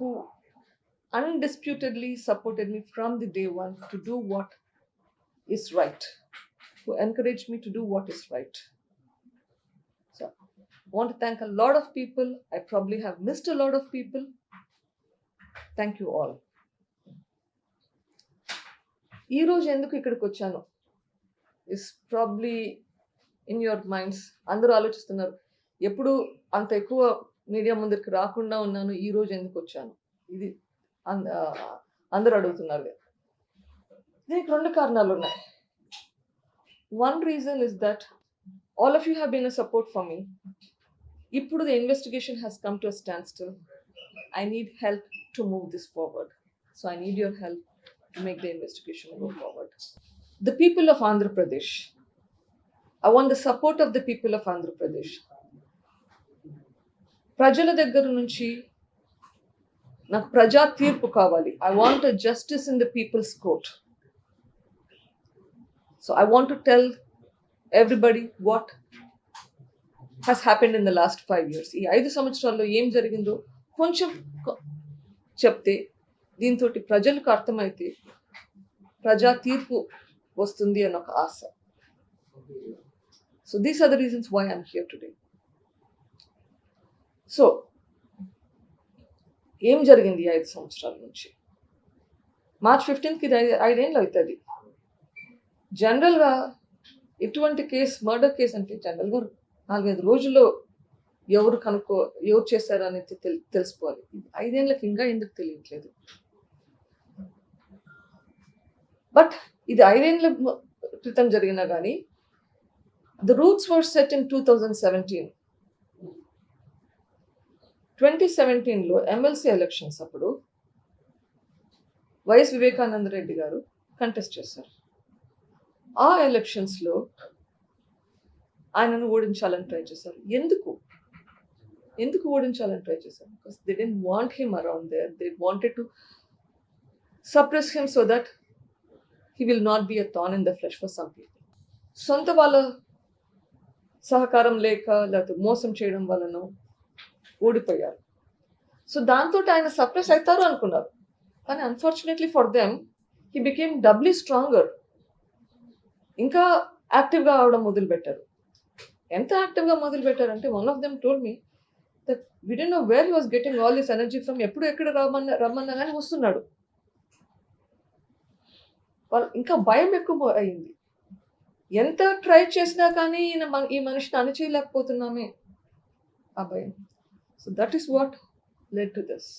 who undisputedly supported me from the day one to do what is right, who encouraged me to do what is right. So, I want to thank a lot of people. I probably have missed a lot of people. Thank you all. ఈ రోజు ఎందుకు ఇక్కడికి వచ్చాను is probably in your minds అందరూ ఆలోచిస్తున్నారు ఎప్పుడు అంత ఎక్కువ మీడియా ముందరికి రాకుండా ఉన్నాను ఈ రోజు ఎందుకు వచ్చాను? ఇది అంద- అందరూ అడుగుతున్నారు కదా. దీనికి రెండు కారణాలు ఉన్నాయి. One reason is that all of you have been a support for me ఇప్పుడు the investigation has come to a standstill I need help to move this forward so I need your help to make the investigation go forward the people of Andhra Pradesh I want the support of the people of Andhra Pradesh ప్రజల దగ్గర నుంచి నాకు ప్రజా తీర్పు కావాలి. I want justice in the people's court so I want to tell everybody what has happened in the last five years ఈ ఐదు సంవత్సరాల్లో ఏం జరిగిందో కొంచెం చెప్తే దీంతో ప్రజలకు అర్థమైతే ప్రజా తీర్పు వస్తుంది అని ఒక ఆశ. So these are the reasons why I'm here today so ఏం జరిగింది ఐదు సంవత్సరాల నుంచి? మార్చ్ ఫిఫ్టీన్త్కి ఇది ఐదేళ్ళు అవుతుంది. జనరల్గా ఎటువంటి కేసు మర్డర్ కేసు అంటే జనరల్గా నాలుగైదు రోజుల్లో ఎవరు కనుక్కో ఎవరు చేశారు అనేది తెలి తెలుసుకోవాలి. ఐదేళ్ళకి ఇంకా ఎందుకు తెలియట్లేదు? బట్ ఇది ఐదేళ్ళ క్రితం జరిగినా కానీ the roots were set in two thousand seventeen. Twenty సెవెంటీన్లో ఎమ్మెల్సీ ఎలక్షన్స్ అప్పుడు వైఎస్ వివేకానంద రెడ్డి గారు కంటెస్ట్ చేశారు. ఆ ఎలక్షన్స్లో ఆయనను ఓడించాలని ట్రై చేశారు. ఎందుకు? ఎందుకు ఓడించాలని ట్రై చేశారు? Because they don't want him around there they wanted to suppress him so that he will not be a thorn in the flesh for some people సొంత వాళ్ళ సహకారం లేక లేకపోతే మోసం చేయడం వలన ఓడిపోయారు. సో దాంతో ఆయన సప్రెస్ అవుతారు అనుకున్నారు. కానీ unfortunately for them he became doubly stronger ఇంకా యాక్టివ్గా అవడం మొదలుపెట్టారు. ఎంత యాక్టివ్గా మొదలు పెట్టారంటే one of them told me that we know where he was getting all this energy from ఎప్పుడు ఎక్కడ రమ్మన్నా రమ్మన్నా కానీ వస్తున్నాడు. వాళ్ళు ఇంకా భయం ఎక్కువ అయింది. ఎంత ట్రై చేసినా కానీ ఈయన మన- ఈ మనిషిని అణచేయలేకపోతున్నామే. ఆ భయం. So that is what led to this